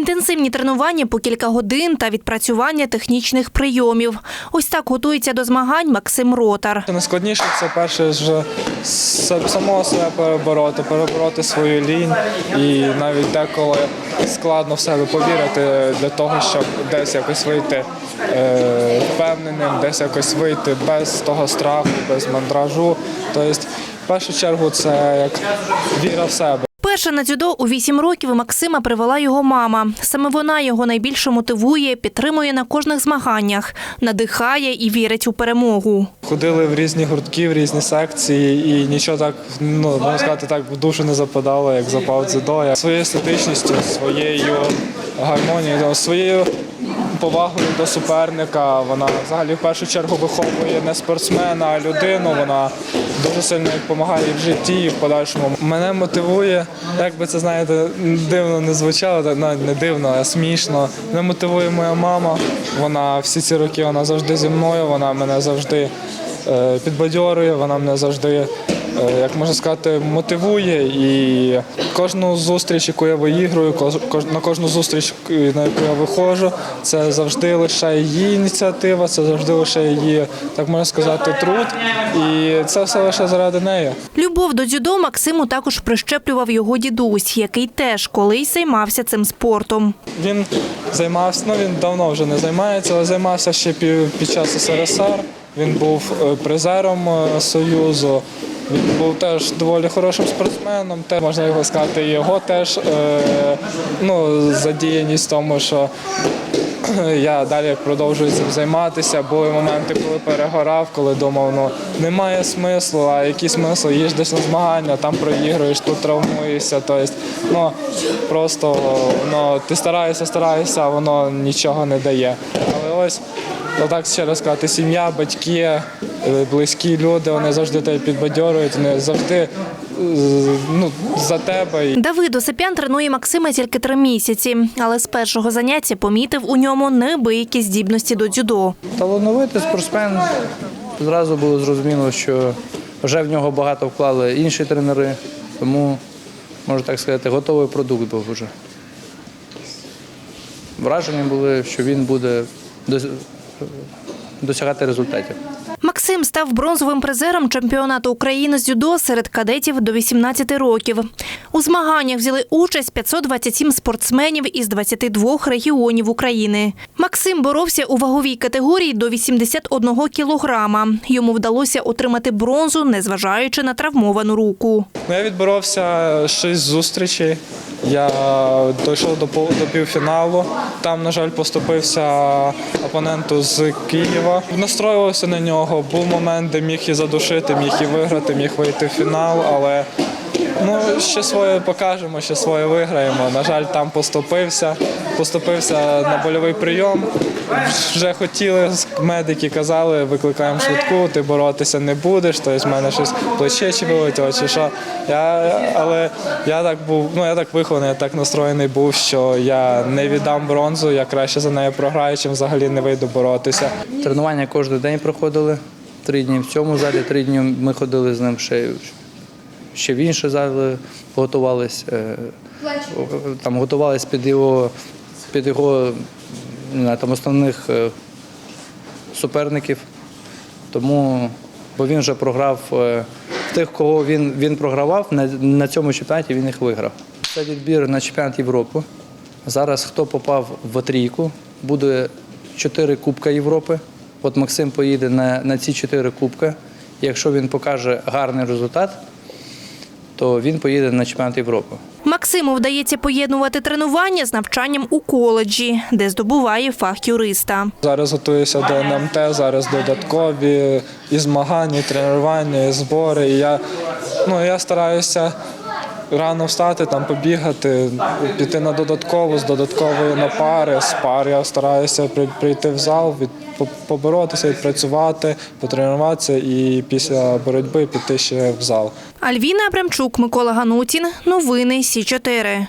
Інтенсивні тренування по кілька годин та відпрацювання технічних прийомів. Ось так готується до змагань Максим Ротар. Найскладніше це перше с- самого себе перебороти, перебороти свою лінь і навіть деколи складно в себе повірити для того, щоб десь якось вийти е, впевненим, десь якось вийти без того страху, без мандражу. Тобто, в першу чергу, це як віра в себе. Перше на дзюдо у вісім років Максима привела його мама. Саме вона його найбільше мотивує, підтримує на кожних змаганнях, надихає і вірить у перемогу. Ходили в різні гуртки, в різні секції, і нічого так, ну можна сказати, так в душу не западало, як запав дзюдо. Своєю естетичністю, своєю гармонією, своєю повагою до суперника. Вона взагалі в першу чергу виховує не спортсмена, а людину. Вона дуже сильно допомагає в житті, і в подальшому. Мене мотивує, як би це знаєте, дивно не звучало, так, ну, не дивно, а смішно. Мене мотивує моя мама. Вона всі ці роки вона завжди зі мною, вона мене завжди е, підбадьорює, вона мене завжди, як можна сказати, мотивує. І кожну зустріч, яку я виіграю, на кожну зустріч, на яку я виходжу, це завжди лише її ініціатива, це завжди лише її, так можна сказати, труд. І це все лише заради неї. Любов до дзюдо Максиму також прищеплював його дідусь, який теж колись займався цим спортом. Він займався, ну він давно вже не займається, але займався ще пі- під час СРСР. Він був е, призером е, Союзу. Він був теж доволі хорошим спортсменом. Те можна його сказати, його теж е, ну, задіяність в тому, що я далі продовжую цим займатися. Були моменти, коли перегорав, коли думав, ну немає смислу, а який смисл, десь на змагання, там проігруєш, тут травмуєшся. Тобто, ну просто ну, ти стараєшся, стараєшся, а воно нічого не дає. Але ось отак ще раз сказати, сім'я, батьки, е, близькі люди, вони завжди тебе підбадьорюють, вони завжди е, ну, за тебе. Давид Осипян тренує Максима тільки три місяці, але з першого заняття помітив у ньому неабиякі здібності до дзюдо. Талановитий спортсмен. Зразу було зрозуміло, що вже в нього багато вклали інші тренери, тому, можна так сказати, готовий продукт був вже. Вражені були, що він буде досягати результатів. Максим став бронзовим призером чемпіонату України з дзюдо серед кадетів до 18 років. У змаганнях взяли участь 527 спортсменів із 22 регіонів України. Максим боровся у ваговій категорії до 81 кілограма. Йому вдалося отримати бронзу, незважаючи на травмовану руку. Ну, Я відборовся шість зустрічей. Я дійшов до півфіналу. Там, на жаль, поступився опоненту з Києва. Настроювався на нього. Був момент, де міг і задушити, міг і виграти, міг вийти в фінал, але ну, ще своє покажемо, ще своє виграємо. На жаль, там поступився. Поступився на больовий прийом. Вже хотіли, медики казали, викликаємо швидку, ти боротися не будеш, тобто в мене щось плече чи вилетіло, чи що. Я, але я так був, ну я так вихований, я так настроєний був, що я не віддам бронзу, я краще за нею програю, чим взагалі не вийду боротися. Тренування кожен день проходили. Три дні в цьому залі, три дні ми ходили з ним ще, ще в інші зали, готувались. е, Там готувались під його, під його не там основних е, суперників. Тому, бо він вже програв е, тих, кого він, він програвав, на, на цьому чемпіонаті він їх виграв. Це відбір на чемпіонат Європи. Зараз хто попав в трійку, буде чотири Кубка Європи. От Максим поїде на, на ці чотири кубки. Якщо він покаже гарний результат, то він поїде на чемпіонат Європи. Максиму вдається поєднувати тренування з навчанням у коледжі, де здобуває фах юриста. Зараз готуюся до НМТ, зараз додаткові і змагання, і тренування, і збори. І я, ну, я стараюся рано встати, там побігати, піти на додаткову, з додаткової на пари, з пар. Я стараюся при- прийти в зал, від, поборотися, відпрацювати, потренуватися і після боротьби піти ще в зал. Альвіна Абрамчук, Микола Ганутін. Новини Сі 4